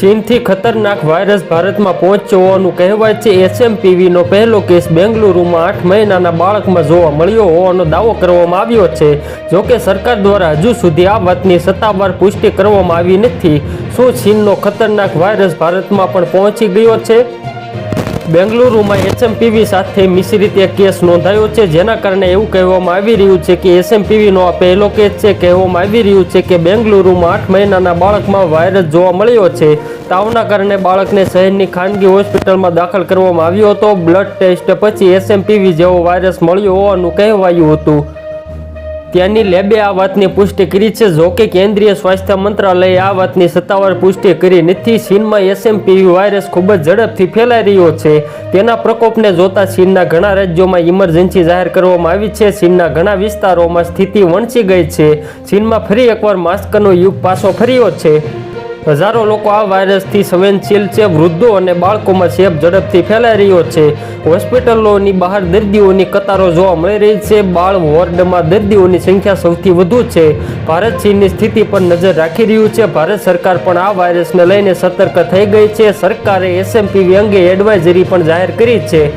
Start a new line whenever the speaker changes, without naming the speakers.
ચીનથી ખતરનાક વાયરસ ભારતમાં પહોંચ્યો હોવાનું કહેવાય છે. એસએમપીવીનો પહેલો કેસ બેંગલુરુમાં આઠ મહિનાના બાળકમાં જોવા મળ્યો હોવાનો દાવો કરવામાં આવ્યો છે. જોકે સરકાર દ્વારા હજુ સુધી આ વાતની સત્તાવાર પુષ્ટિ કરવામાં આવી નથી. શું ચીનનો ખતરનાક વાયરસ ભારતમાં પણ પહોંચી ગયો છે? બેંગલુરુમાં એસએમપીવી સાથે મિશ્રિત એક કેસ નોંધાયો છે, જેના કારણે એવું કહેવામાં આવી રહ્યું છે કે એસએમપીવીનો આ પહેલો કેસ છે. કહેવામાં આવી રહ્યું છે કે બેંગલુરુમાં આઠ મહિનાના બાળકમાં વાયરસ જોવા મળ્યો છે. તાવના કારણે બાળકને શહેરની ખાનગી હોસ્પિટલમાં દાખલ કરવામાં આવ્યો હતો. બ્લડ ટેસ્ટ પછી એસએમપીવી જેવો વાયરસ મળ્યો હોવાનું કહેવાયું હતું. ત્યાંની લેબે આ વાતની પુષ્ટિ કરી છે. જોકે કેન્દ્રીય સ્વાસ્થ્ય મંત્રાલયે આ વાતની સત્તાવાર પુષ્ટિ કરી નથી. ચીનમાં એસએમપીવી વાયરસ ખૂબ જ ઝડપથી ફેલાઈ રહ્યો છે. તેના પ્રકોપને જોતા ચીનના ઘણા રાજ્યોમાં ઇમરજન્સી જાહેર કરવામાં આવી છે. ચીનના ઘણા વિસ્તારોમાં સ્થિતિ વણસી ગઈ છે. ચીનમાં ફરી એકવાર માસ્કનો યુગ પાછો ફર્યો છે. હજારો લોકો આ વાયરસથી સંવેદનશીલ છે. વૃદ્ધો અને બાળકોમાં ચેપ ઝડપથી ફેલાઈ રહ્યો છે. હોસ્પિટલોની બહાર દર્દીઓની કતારો જોવા મળી રહી છે. બાળ વોર્ડમાં દર્દીઓની સંખ્યા સૌથી વધુ છે. ભારત ચીનની સ્થિતિ પર નજર રાખી રહ્યું છે. ભારત સરકાર પણ આ વાયરસને લઈને સતર્ક થઈ ગઈ છે. સરકારે એસએમપીવી અંગે એડવાઇઝરી પણ જાહેર કરી છે.